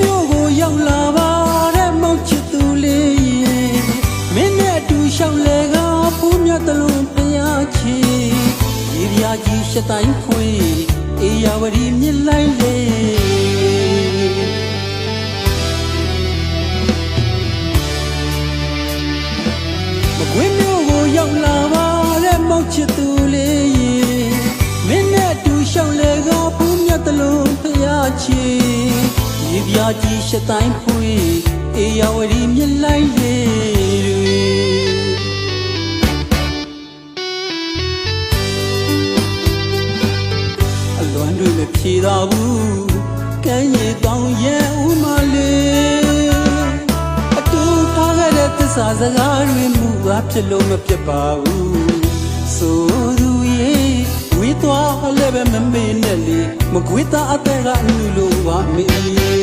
မြို့ကိုရောက်လာပါတဲ့မောင်ချစ်သူလေးရေမင်းနဲ့အတူရှောင်းလေကဖူးမြတ်တလွန်ဖျားချီရေပြာကြီးရှတိုင်းခွေအေယာဝတီမြစ်လိုက်လေမကွေးမြို့ကိုရောက်လာပါတဲ့မောင်ချစ်သူ ရေပြာကြီးရှစ်တိုင်းဖွင့်အေယာဝတီမြစ်လိုက်လေတွေအလွန်တွေမဖြေသာဘူးကမ်းရည်တောင်ရဲ့ဦးမလေးအတူထားခဲ့တဲ့သစ္စာစကားတွေမူကားဖြစ်လို့မဖြစ်ပါဘူးဆိုသူရဲ့ဝေးသွားလည်းပဲမမေ့နဲ့လေမကွေးသားအသက်ကအနူလိုပါမေး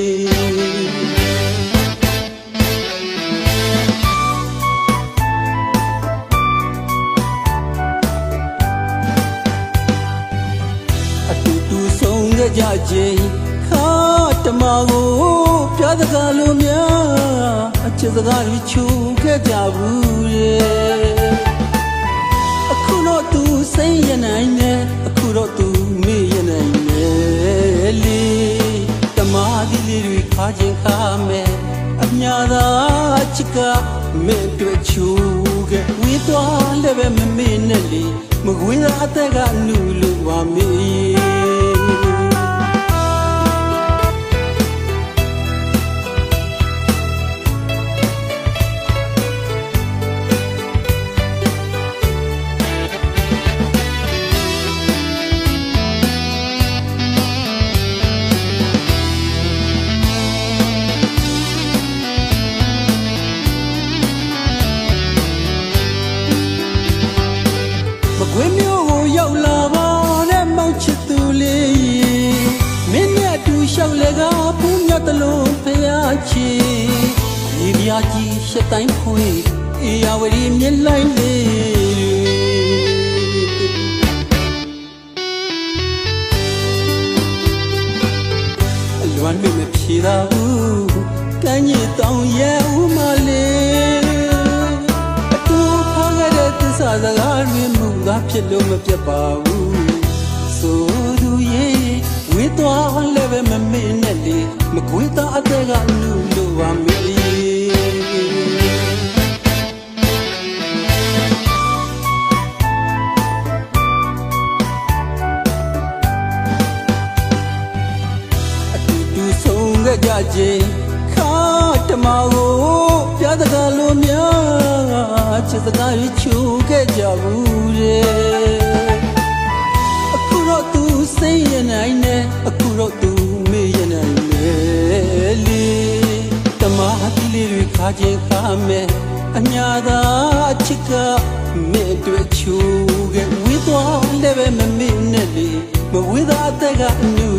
ကြခြင်းခါတမကိုပြားစကားလိုများအချစ်စကားတွေချူခဲ့ကြဘူးရဲ့အခုတော့သူစိတ်ရနိုင်တယ်အခုတော့သူမေ့ရနိုင်တယ်လေတမဒီလေးတွေခါခြင်းခါမယ်အညာသာချစ်ကမဲ့တွေ့ချူခဲ့ဝေးသွားလည်းပဲမမေ့နဲ့လေမကွေးသာအသက်ကနူလို့ပါမေးမ ချီဒီပြာကြီးရှစ်တိုင်းခွေအေယာဝတီမြစ်လိုက်လေအလွမ်းတွေမဖြေသာဘူးကမ်းကြီးတောင်ရဲ့ဦးမလေးအတူဖားခဲ့တဲ့သစ္စာစကားတွေမူကားဖြစ်လို့မပြတ်ပါဘူးဆိုသူရဲ့ဝေးသွားလည်းပဲမမေ့ နဲ့လေမကွေးသားအသက်ကလူလိုပါမေးအတူတူဆုံးခဲ့ကြခြင်းခါတမကိုပြားစကားလိုများချစ်စကားတွေချူခဲ့ကြဘူးတဲ့ လေးတွေခါခြင်းခါမဲ့အညာသာအချစ်ကမဲ့တွေ့ချူခဲ့ဝေးသွားလည်းပဲမမေ့နဲ့လေမဝေးသားအသက်ကအနူ